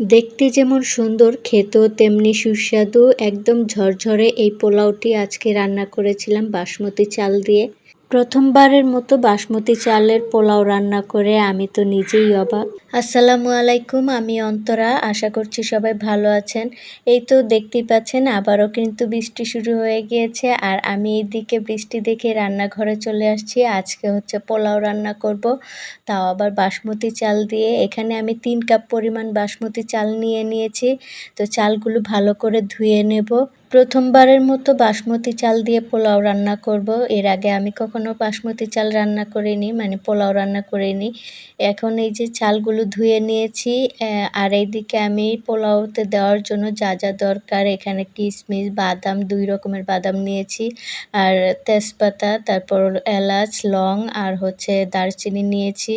দেখতে যেমন সুন্দর, খেতেও তেমনি সুস্বাদু, একদম ঝরঝরে এই পোলাওটি আজকে রান্না করেছিলাম বাসমতি চাল দিয়ে। প্রথমবারের মতো বাসমতি চালের পোলাও রান্না করে, আমি তো নিজেই অবাক। আসসালামু আলাইকুম, আমি অন্তরা। আশা করছি সবাই ভালো আছেন। এই তো দেখতেই পাচ্ছেন, আবারও কিন্তু বৃষ্টি শুরু হয়ে গিয়েছে। আর আমি এইদিকে বৃষ্টি দেখে রান্নাঘরে চলে আসছি। আজকে হচ্ছে পোলাও রান্না করব, তাও আবার বাসমতি চাল দিয়ে। এখানে আমি তিন কাপ পরিমাণ বাসমতি চাল নিয়ে নিয়েছি। তো চালগুলো ভালো করে ধুয়ে নেব। প্রথমবারের মতো বাসমতি চাল দিয়ে পোলাও রান্না করব। এর আগে আমি কখনো বাসমতি চাল রান্না করিনি মানে পোলাও রান্না করিনি। এখন এই যে চালগুলো ধুয়ে নিয়েছি আর এইদিকে আমি পোলাওতে দেওয়ার জন্য যা যা দরকার, এখানে কিশমিশ, বাদাম, দুই রকমের বাদাম নিয়েছি, আর তেজপাতা, তারপর এলাচ, লং, আর হচ্ছে দারচিনি নিয়েছি,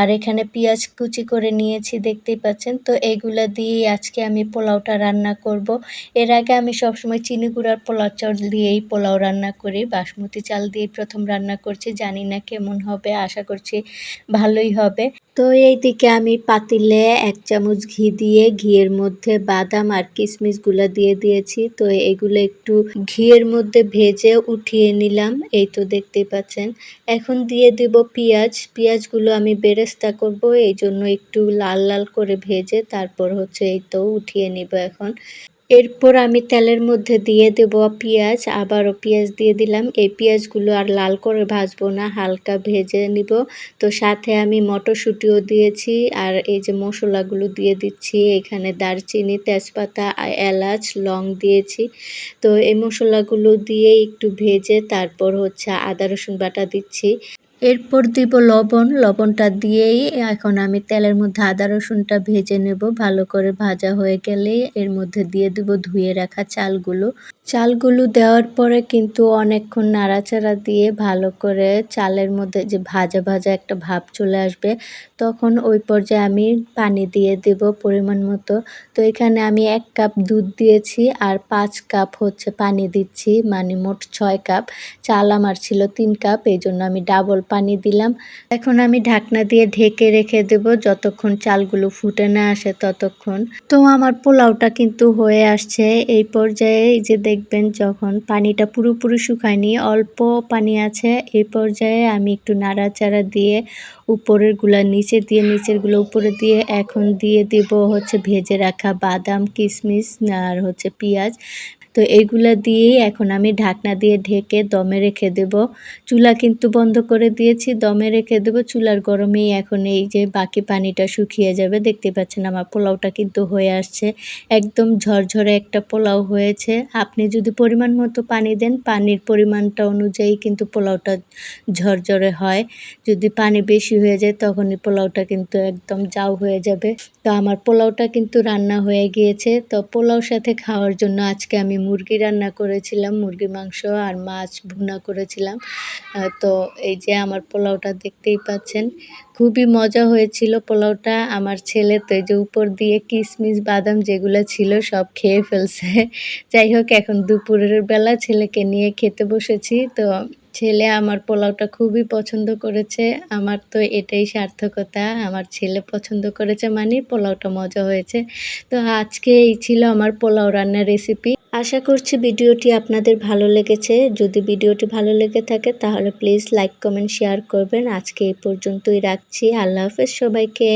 আর এখানে পেঁয়াজ কুচি করে নিয়েছি, দেখতেই পাচ্ছেন, তো এগুলা দিয়েই আজকে আমি পোলাওটা রান্না করব। এর আগে আমি সবসময় চিনি গুঁড়ার পোলাও চাল দিয়েই পোলাও রান্না করি, বাসমতি চাল দিয়ে প্রথম রান্না করছি, জানি না কেমন হবে, আশা করছি ভালোই হবে। তো এই দিকে আমি পাতিলে এক চামচ ঘি দিয়ে ঘিয়ের মধ্যে বাদাম আর কিশমিশগুলো দিয়ে দিয়েছি। তো এগুলো একটু ঘিয়ের মধ্যে ভেজে উঠিয়ে নিলাম। এই তো দেখতেই পাচ্ছেন। এখন দিয়ে দেব পেঁয়াজ। পেঁয়াজগুলো আমি বেরেস্তা করব। এই জন্য একটু লাল লাল করে ভেজে তারপর হচ্ছে এই তো উঠিয়ে নিব এখন। এরপর আমি তেলের মধ্যে দিয়ে দেব পেঁয়াজ, আবারও পেঁয়াজ দিয়ে দিলাম। এই পেঁয়াজগুলো আর লাল করে ভাজবো না, হালকা ভেজে নিব। তো সাথে আমি মটরশুঁটিও দিয়েছি আর এই যে মশলাগুলো দিয়ে দিচ্ছি, এখানে দারচিনি, তেজপাতা, এলাচ, লং দিয়েছি। তো এই মশলাগুলো দিয়ে একটু ভেজে তারপর হচ্ছে আদা রসুন বাটা দিচ্ছি। এরপর দিব লবণ। লবণটা দিয়েই এখন আমি তেলের মধ্যে আদা, রসুনটা ভেজে নেব। ভালো করে ভাজা হয়ে গেলে এর মধ্যে দিয়ে দেব ধুয়ে রাখা চালগুলো। চালগুলো দেওয়ার পরে কিন্তু অনেকক্ষণ নাড়াচাড়া দিয়ে ভালো করে চালের মধ্যে যে ভাজা ভাজা একটা ভাব চলে আসবে, তখন ওই পর্যায়ে আমি পানি দিয়ে দেব পরিমাণ মতো। তো এখানে আমি এক কাপ দুধ দিয়েছি আর পাঁচ কাপ হচ্ছে পানি দিচ্ছি মানে মোট ছয় কাপ। চাল আমার ছিল তিন কাপ এই জন্য আমি ডাবল পানি দিলাম। এখন আমি ঢাকনা দিয়ে ঢেকে রেখে দেব, যতক্ষণ চালগুলো ফুটে না আসে ততক্ষণ। তো আমার পোলাওটা কিন্তু হয়ে আসছে। এই পর্যায়ে যে দেখবেন যখন পানিটা পুরোপুরি শুকায়নি, অল্প পানি আছে, এই পর্যায়ে আমি একটু নাড়াচাড়া দিয়ে উপরেরগুলা নিচে দিয়ে নিচেরগুলো উপরে দিয়ে এখন দিয়ে দেব হচ্ছে ভেজে রাখা বাদাম কিশমিশ আর হচ্ছে পেঁয়াজ। তো এইগুলা দিয়েই এখন আমি ঢাকনা দিয়ে ঢেকে দমে রেখে দেব। চুলা কিন্তু বন্ধ করে দিয়েছি, দমে রেখে দেব। চুলার গরমেই এখন এই যে বাকি পানিটা শুকিয়ে যাবে, দেখতে পাচ্ছেন আমার পোলাওটা কিন্তু হয়ে আসছে। একদম ঝরঝরে একটা পোলাও হয়েছে। আপনি যদি পরিমাণ মতো পানি দেন, পানির পরিমাণটা অনুযায়ী কিন্তু পোলাওটা ঝরঝরে হয়। যদি পানি বেশি হয়ে যায়, তখনই পোলাওটা কিন্তু একদম যাও হয়ে যাবে। তো আমার পোলাওটা কিন্তু রান্না হয়ে গিয়েছে। তো পোলাওর সাথে খাওয়ার জন্য আজকে আমি মুরগি রান্না করেছিলাম, মুরগি মাংস আর মাছ ভুনা করেছিলাম। তো এই যে আমার পোলাওটা দেখতেই পাচ্ছেন, খুবই মজা হয়েছিল পোলাওটা। আমার ছেলে তো এই যে উপর দিয়ে কিশমিশ বাদাম যেগুলো ছিল সব খেয়ে ফেলছে। যাই হোক, এখন দুপুরের বেলা ছেলেকে নিয়ে খেতে বসেছি, তো ছেলে আমার পোলাওটা খুবই পছন্দ করেছে। আমার তো এটাই সার্থকতা। আমার ছেলে পছন্দ করেছে মানে পোলাওটা মজা হয়েছে। তো আজকে এই ছিল আমার পোলাও রান্নার রেসিপি আশা করছি ভিডিওটি আপনাদের ভালো লেগেছে। যদি ভিডিওটি ভালো লেগে থাকে তাহলে প্লিজ লাইক কমেন্ট শেয়ার করবেন। আজকে এই পর্যন্তই রাখছি। আল্লাহ হাফেজ সবাইকে।